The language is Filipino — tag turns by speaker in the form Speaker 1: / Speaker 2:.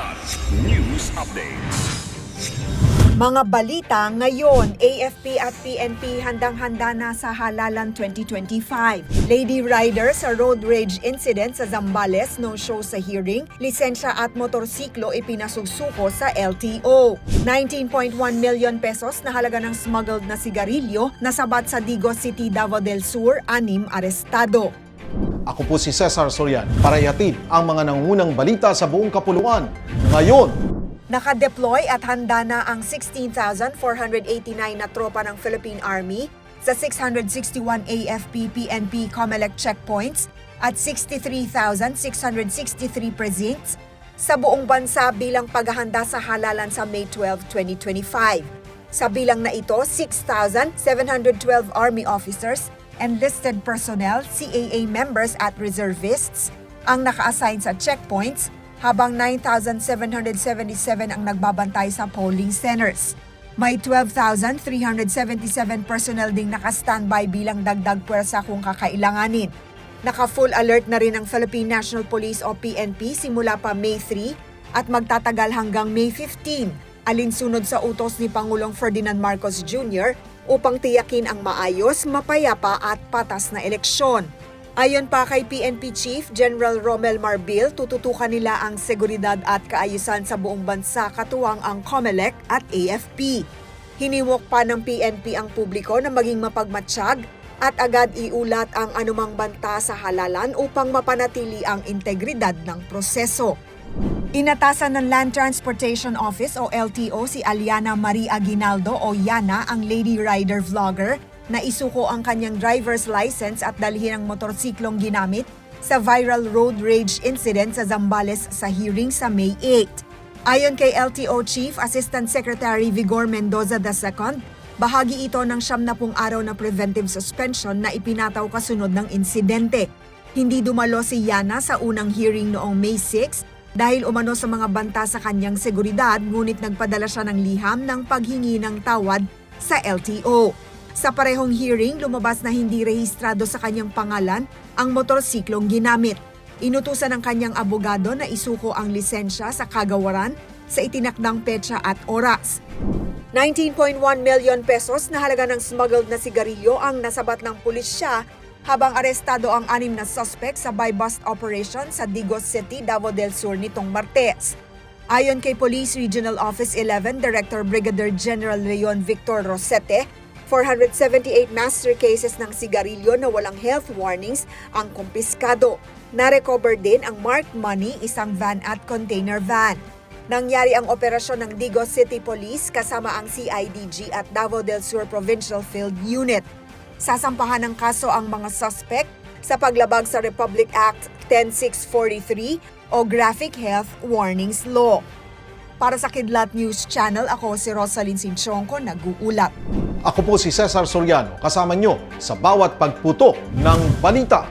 Speaker 1: Kilat News Updates.
Speaker 2: Mga balita ngayon, AFP at PNP handang-handa na sa Halalan 2025. Lady Rider sa road rage incident sa Zambales no show sa hearing, lisensya at motorsiklo ipinasugsuko sa LTO. 19.1 million pesos na halaga ng smuggled na sigarilyo nasabat sa Digos City, Davao del Sur, anim arestado.
Speaker 3: Ako po si Cesar Sorian para ihatid ang mga nangungunang balita sa buong kapuluan. Ngayon,
Speaker 2: Nakadeploy at handa na ang 16,489 na tropa ng Philippine Army sa 661 AFP PNP COMELEC checkpoints at 63,663 precincts sa buong bansa bilang paghahanda sa halalan sa May 12, 2025. Sa bilang na ito, 6,712 Army officers, enlisted personnel, CAA members at reservists ang naka-assign sa checkpoints habang 9,777 ang nagbabantay sa polling centers. May 12,377 personnel ding naka-standby bilang dagdag pwersa kung kakailanganin. Naka-full alert na rin ang Philippine National Police o PNP simula pa May 3 at magtatagal hanggang May 15, alinsunod sa utos ni Pangulong Ferdinand Marcos Jr. upang tiyakin ang maayos, mapayapa at patas na eleksyon. Ayon pa kay PNP Chief General Romel Marbil, tututukan nila ang seguridad at kaayusan sa buong bansa katuwang ang COMELEC at AFP. Hiniwok pa ng PNP ang publiko na maging mapagmatsyag at agad iulat ang anumang banta sa halalan upang mapanatili ang integridad ng proseso. Inatasan ng Land Transportation Office o LTO si Aliana Marie Aguinaldo o Yana ang Lady Rider vlogger na isuko ang kanyang driver's license at dalhin ang motorsiklong ginamit sa viral road rage incident sa Zambales sa hearing sa May 8. Ayon kay LTO Chief Assistant Secretary Vigor Mendoza II, bahagi ito ng siyam na pung araw na preventive suspension na ipinataw kasunod ng insidente. Hindi dumalo si Yana sa unang hearing noong May 6 dahil umano sa mga banta sa kanyang seguridad ngunit nagpadala siya ng liham ng paghingi ng tawad sa LTO. Sa parehong hearing, lumabas na hindi rehistrado sa kanyang pangalan ang motorsiklong ginamit. Inutusan ng kanyang abogado na isuko ang lisensya sa kagawaran sa itinakdang petsa at oras. 19.1 million pesos na halaga ng smuggled na sigarilyo ang nasabat ng pulisya habang arestado ang anim na suspect sa buy-bust operation sa Digos City, Davao del Sur nitong Martes. Ayon kay Police Regional Office 11 Director Brigadier General Leon Victor Rosete, 478 master cases ng sigarilyo na walang health warnings ang kumpiskado. Narecover din ang marked money, isang van at container van. Nangyari ang operasyon ng Digos City Police kasama ang CIDG at Davao del Sur Provincial Field Unit. Sasampahan ng kaso ang mga suspect sa paglabag sa Republic Act 10643 o Graphic Health Warnings Law. Para sa Kidlat News Channel, ako si Rosalyn Sinchonko, nag-uulat.
Speaker 3: ako po si Cesar Soriano kasama nyo sa bawat pagputo ng balita.